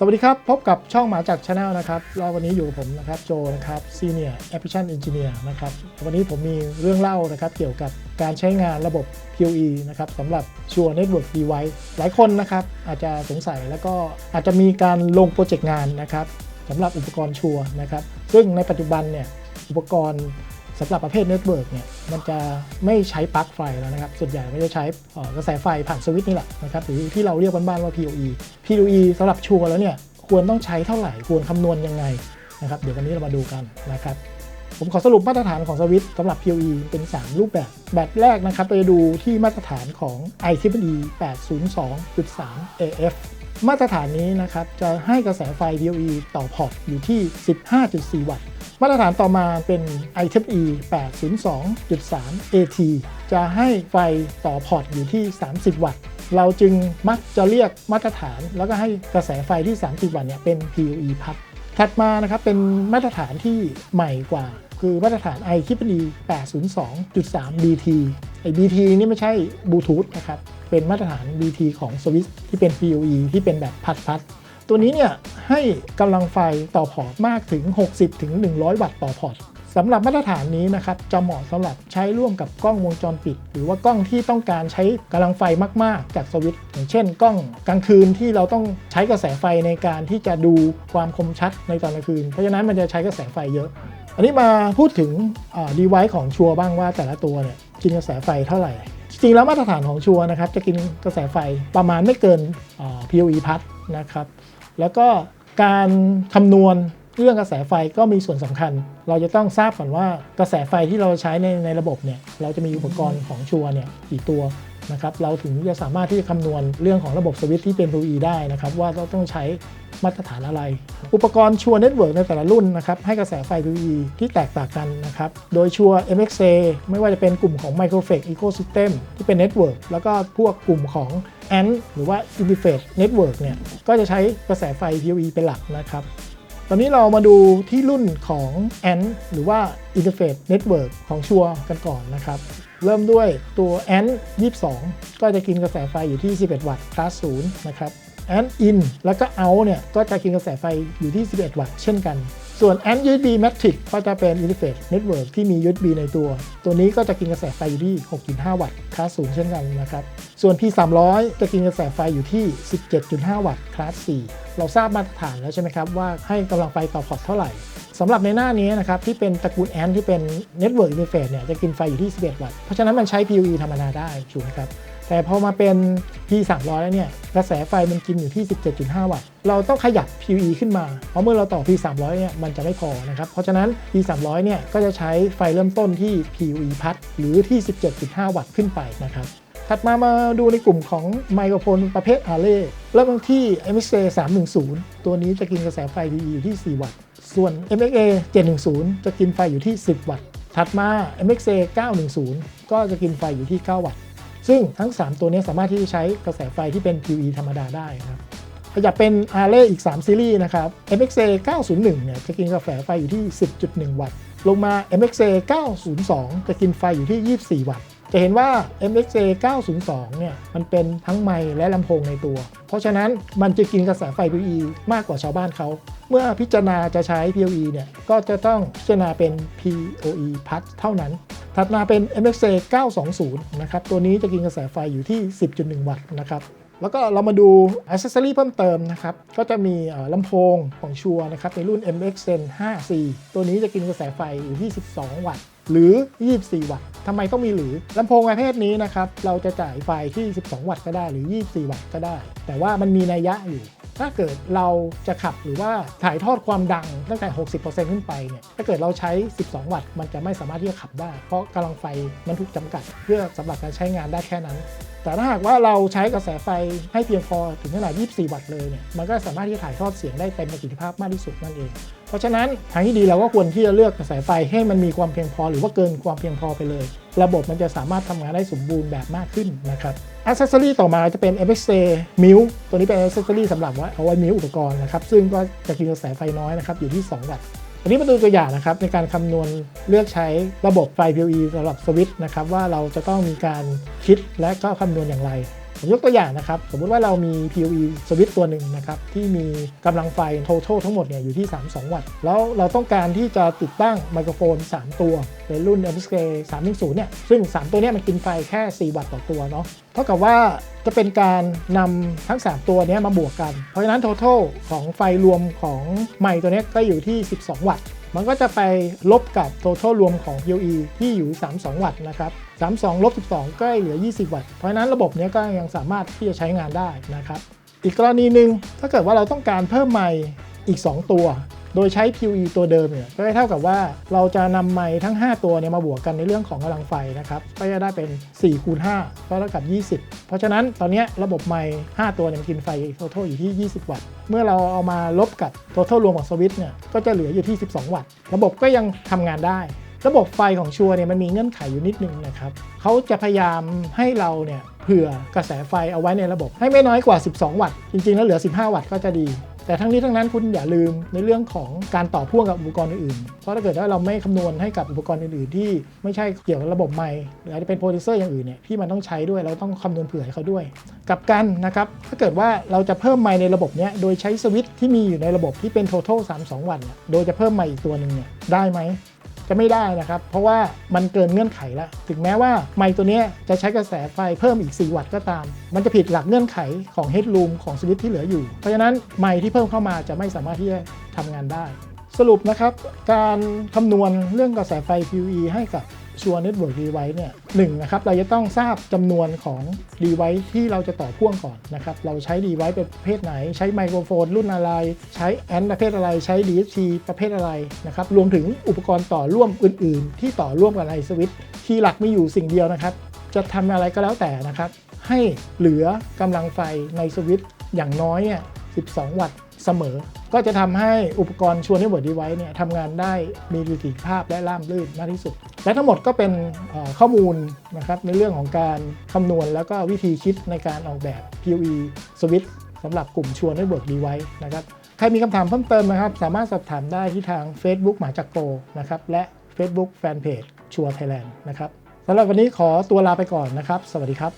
สวัสดีครับ พบกับช่องหมาจากชาแนลนะครับแล้ววันนี้อยู่กับผมนะครับโจนะครับซีเนียร์แอปพลิเคชันเอนจิเนียร์นะครับวันนี้ผมมีเรื่องเล่านะครับเกี่ยวกับการใช้งานระบบ PoE นะครับสำหรับ Sure Network Device หลายคนนะครับอาจจะสงสัยแล้วก็อาจจะมีการลงโปรเจกต์งานนะครับสำหรับอุปกรณ์ชัวร์นะครับซึ่งในปัจจุบันเนี่ยอุปกรณ์ สำหรับประเภทเน็ตเวิร์กเนี่ยมันจะไม่ใช้ปลั๊กไฟแล้วนะครับ ส่วนใหญ่ไม่ได้ใช้กระแสไฟผ่านสวิตช์นี่แหละนะครับหรือที่เราเรียกบ้านๆว่า PoE PoE สำหรับชัวร์แล้วเนี่ยควรต้องใช้เท่าไหร่ควรคำนวณยังไงนะครับเดี๋ยววันนี้เรามาดูกันนะครับผมขอสรุปมาตรฐานของสวิตช์สำหรับ PoE เป็น 3 รูปแบบ แบบแรกนะครับเราจะดูที่มาตรฐานของ IEEE 802.3 AF มาตรฐานนี้นะครับจะให้กระแสไฟ PoE ต่อพอร์ตอยู่ที่ 15.4 วัตต์ มาตรฐานต่อมาเป็น IEEE 802.3 AT จะให้ไฟต่อพอร์ตอยู่ที่ 30 วัตต์ เราจึงมักจะเรียกมาตรฐาน แล้วก็ให้กระแสไฟที่ 30 วัตต์เนี่ยเป็น PoE พัดถัดมานะครับเป็นมาตรฐานที่ใหม่กว่า คือมาตรฐาน IEEE 802.3 BT ไอ้ BT นี่ไม่ใช่บลูทูธนะครับ เป็นมาตรฐาน BT ของสวิตที่เป็น PoE ที่เป็นแบบพัดพัด ตัวนี้เนี่ยให้กำลังไฟต่อพอร์ตมากถึง 60ถึง100วัตต์ต่อพอร์ตสำหรับมาตรฐานนี้นะครับจะเหมาะสำหรับใช้ร่วมกับกล้องวงจรปิด หรือว่ากล้องที่ต้องการใช้กำลังไฟมาก ๆ จากสวิตช์อย่างเช่น กล้องกลางคืนที่เราต้องใช้กระแสไฟในการที่จะดูความคมชัดในตอนกลางคืน เพราะฉะนั้นมันจะใช้กระแสไฟเยอะ อันนี้มาพูดถึงดีไว c e ของชัวร์บ้างว่าแต่ละตัวเนี่ยกินกระแสไฟเท่าไหร่ จริงๆแล้วมาตรฐานของชัวร์นะครับจะกินกระแสไฟประมาณไม่เกินอ่า PoE พัดนะครับ แล้วก็การคำนวณเรื่องกระแสไฟก็มีส่วนสำคัญ เราจะต้องทราบก่อนว่ากระแสไฟที่เราใช้ในในระบบเนี่ย เราจะมีอุปกรณ์ของชัวร์เนี่ยกี่ตัวนะครับ เราถึงจะสามารถที่จะคำนวณเรื่องของระบบสวิตช์ที่เป็น PoE ได้นะครับ ว่าเราต้องใช้ มาตรฐานอะไร อุปกรณ์ชัวร์เน็ตเวิร์กในแต่ละรุ่นนะครับให้กระแสไฟ PoE ที่แตกต่างกันนะครับโดยชัวร์ MXA ไม่ว่าจะเป็นกลุ่มของ Microflex Ecosystem ที่เป็น Network แล้วก็พวกกลุ่มของ ANT หรือว่า Interface Network เนี่ยก็จะใช้กระแสไฟ PoE เป็นหลักนะครับตอนนี้เรามาดูที่รุ่นของ ANT หรือว่า Interface Network ของชัวร์กันก่อนนะครับ เริ่มด้วยตัว ANT 22 ก็จะกินกระแสไฟอยู่ที่ 11 วัตต์คลาส0นะครับ ANT in แล้วก็ out เนี่ย ก็จะกินกระแสไฟอยู่ที่ 11 วัตต์เช่นกัน ส่วน ANT USB Matrix ก็จะเป็น Interface Network ที่มี USB ในตัว ตัวนี้ก็จะกินกระแสไฟอยู่ที่ 6.5 วัตต์คลาส0เช่นกันนะครับ ส่วน P300 จะกินกระแสไฟอยู่ที่ 17.5 วัตต์คลาส 4 เราทราบมาตรฐานแล้วใช่ไหมครับว่าให้กำลังไฟต่อพอร์ตเท่าไหร่สำหรับในหน้านี้นะครับ ที่เป็นตระกูลแอนที่เป็น Network Interface เนี่ยจะกินไฟอยู่ที่ 11 วัตต์เพราะฉะนั้นมันใช้ PoE ธรรมดาได้ถูกไหมครับ แต่พอมาเป็น P300 แล้วเนี่ยกระแสไฟมันกินอยู่ที่ 17.5 วัตต์ เราต้องขยับ PE ขึ้นมา เพราะเมื่อเราต่อ P300 เนี่ยมันจะไม่พอนะครับ เพราะฉะนั้น P300 เนี่ยก็จะใช้ไฟเริ่มต้นที่ PE พัดหรือที่ 17.5 วัตต์ขึ้นไปนะครับ ถัดมามาดูในกลุ่มของไมโครโฟนประเภทอาเล่เริ่มต้นที่ MXA 310 ตัวนี้จะกินกระแสไฟ PE อยู่ที่ 4 วัตต์ ส่วน MXA 710 จะกินไฟอยู่ที่ 10 วัตต์ ถัดมา MXA 910 ก็จะกินไฟอยู่ที่ 9 วัตต์ ซึ่งทั้ง 3 ตัวนี้สามารถที่จะใช้กระแสไฟที่เป็น PoE ธรรมดาได้นะครับขยับเป็น a r r a y อีก 3 ซีรีส์นะครับ MXA 901 เนี่ยจะกินกระแสไฟอยู่ที่ 10.1 วัตต์ ลงมา MXA 902 จะกินไฟอยู่ที่ 24 วัตต์ จะเห็นว่า MXA 902 เนี่ยมันเป็นทั้งไมค์และลำโพงในตัว เพราะฉะนั้นมันจะกินกระแสไฟ PoE มากกว่าชาวบ้านเขา เมื่อพิจารณาจะใช้ PoE เนี่ยก็จะต้องพิจารณาเป็น PoE พัดเท่านั้น ถัดมาเป็น MXA 920 นะครับ ตัวนี้จะกินกระแสไฟอยู่ที่ 10.1 วัตต์นะครับแล้วก็เรามาดูอ c เซ s ซอรี่เพิ่มเติมนะครับ ก็จะมีลำโพงของชัวนะครับ ในรุ่น MXN 5C ตัวนี้จะกินกระแสไฟอยู่ที่ 12 วัตต์ หรือ 24 วัตต์ทำไมต้องมีหรือลำโพงประเภทนี้นะครับ เราจะจ่ายไฟที่ 12 วัตต์ก็ได้หรือ 24 วัตต์ก็ได้ แต่ว่ามันมีนัยยะอยู่ ถ้าเกิดเราจะขับหรือว่าถ่ายทอดความดังตั้งแต่ 60%ขึ้นไปเนี่ย ถ้าเกิดเราใช้ 12 วัตต์ มันจะไม่สามารถที่จะขับได้ เพราะกำลังไฟมันถูกจำกัด เพื่อสำหรับการใช้งานได้แค่นั้นแต่ถ้าหากว่าเราใช้กระแสไฟให้เพียงพอถึงขนาด 24 วัตต์เลยเนี่ย มันก็สามารถที่จะถ่ายทอดเสียงได้เต็มประสิทธิภาพมากที่สุดนั่นเอง เพราะฉะนั้นทางที่ดีเราก็ควรที่จะเลือกกระแสไฟให้มันมีความเพียงพอหรือว่าเกินความเพียงพอไปเลย ระบบมันจะสามารถทำงานได้สมบูรณ์แบบมากขึ้นนะครับอ c เซ s ซอรี่ต่อมาจะเป็น MXA m i l ตัวนี้เป็นอ c เซ s ซอรี่สำหรับว่าเอาไว้มิวอุปกรณ์นะครับ ซึ่งก็จะกินกระแสไฟน้อยนะครับอยู่ที่ 2 วัตต์ อันนี้มาดูตัวอย่างนะครับในการคำนวณเลือกใช้ระบบไฟ PoE สำหรับสวิตช์นะครับว่าเราจะต้องมีการคิดและก็คำนวณอย่างไร ผมยกตัวอย่างนะครับ สมมุติว่าเรามี PoE สวิตช์ตัวหนึ่งนะครับที่มีกำลังไฟ total ทั้งหมดเนี่ยอยู่ที่ 32 วัตต์ แล้วเราต้องการที่จะติดตั้งไมโครโฟน 3 ตัว ในรุ่น MSK 310 เนี่ย ซึ่ง 3 ตัวเนี้มันกินไฟแค่ 4 วัตต์ต่อตัวเนาะ เท่ากับว่าจะเป็นการนำทั้ง 3 ตัวนี้มาบวกกัน เพราะฉะนั้น total ของไฟรวมของไมค์ตัวนี้ก็อยู่ที่ 12 วัตต์ มันก็จะไปลบกับ total รวมของ PoE ที่อยู่ 32 วัตต์นะครับ 32 ลบ 12 ก็เหลือ 20 วัตต์ เพราะนั้นระบบเนี้ยก็ยังสามารถที่จะใช้งานได้นะครับ อีกกรณีหนึ่งถ้าเกิดว่าเราต้องการเพิ่มไมค์อีก 2 ตัว โดยใช้ PoE ตัวเดิมเนี่ยก็เท่ากับว่าเราจะนำไมค์ทั้ง 5 ตัวเนี่ยมาบวกกันในเรื่องของกำลังไฟนะครับก็จะได้เป็น4คูณ5ก็เท่ากับ 20 เพราะฉะนั้นตอนนี้ระบบไมค์5ตัวเนี่ยมันกินไฟ total อยู่ที่ 20 วัตต์ เมื่อเราเอามาลบกับ total รวมของสวิตช์เนี่ยก็จะเหลืออยู่ที่ 12 วัตต์ ระบบก็ยังทำงานได้ระบบไฟของชัวร์เนี่ยมันมีเงื่อนไขอยู่นิดนึงนะครับ เขาจะพยายามให้เราเนี่ยเผื่อกระแสไฟเอาไว้ในระบบให้ไม่น้อยกว่า 12 วัตต์ จริงๆ แล้วเหลือ 15 วัตต์ก็จะดี แต่ทั้งนี้ทั้งนั้นคุณอย่าลืมในเรื่องของการต่อพ่วงกับอุปกรณ์อื่นๆ เพราะถ้าเกิดว่าเราไม่คำนวณให้กับอุปกรณ์อื่นๆ ที่ไม่ใช่เกี่ยวกับระบบไมค์หรืออาจจะเป็นโปรดิวเซอร์อย่างอื่นเนี่ยที่มันต้องใช้ด้วยเราต้องคำนวณเผื่อให้เขาด้วย กับกันนะครับถ้าเกิดว่าเราจะเพิ่มไมค์ในระบบเนี้ยโดยใช้สวิตช์ที่มีอยู่ในระบบที่เป็น total 32วัตต์เนี่ยโดยจะเพิ่มไมค์อีกตัวหนึ่งเนี่ยได้ไหม จะไม่ได้นะครับ เพราะว่ามันเกินเงื่อนไขแล้วถึงแม้ว่าไมค์ตัวนี้จะใช้กระแสไฟเพิ่มอีก 4 วัตต์ก็ตาม มันจะผิดหลักเงื่อนไขของ headroom ของสวิตช์ที่เหลืออยู่ เพราะฉะนั้นไมค์ที่เพิ่มเข้ามาจะไม่สามารถที่จะทำงานได้ สรุปนะครับการคำนวณเรื่องกระแสไฟ QE ให้กับ ชัวร์เน็ตเวิร์กดีไวเนี่ยหนึ่งนะครับเราจะต้องทราบจำนวนของดีไวที่เราจะต่อพ่วงก่อนนะครับเราใช้ดีไวเป็นประเภทไหน ใช้ไมโครโฟน รุ่นอะไร ใช้แอนประเภทอะไรใช้ DSP ประเภทอะไรนะครับรวมถึงอุปกรณ์ต่อร่วมอื่น ๆ ที่ต่อร่วมกับไอสวิตที่หลักมีอยู่สิ่งเดียวนะครับ จะทำอะไรก็แล้วแต่นะครับ ให้เหลือกำลังไฟในสวิตช์อย่างน้อยเนี่ย12 วัตต์ เสมอ ก็จะทำให้อุปกรณ์ชวนให้เวิร์ดดีไวเนี่ยทำงานได้มีประสิทธิภาพและราบรื่นมากที่สุด และทั้งหมดก็เป็นข้อมูลนะครับในเรื่องของการคำนวณแล้วก็วิธีคิดในการออกแบบ PoE สวิตช์สำหรับกลุ่มชวนให้เวิร์ดดีไวนะครับใครมีคำถามเพิ่มเติมนะครับ สามารถสอบถามได้ที่ทาง Facebook หมาจักโปนะครับและ Facebook Fanpage ชัวร์ไทยแลนด์นะครับสำหรับวันนี้ขอตัวลาไปก่อนนะครับ สวัสดีครับ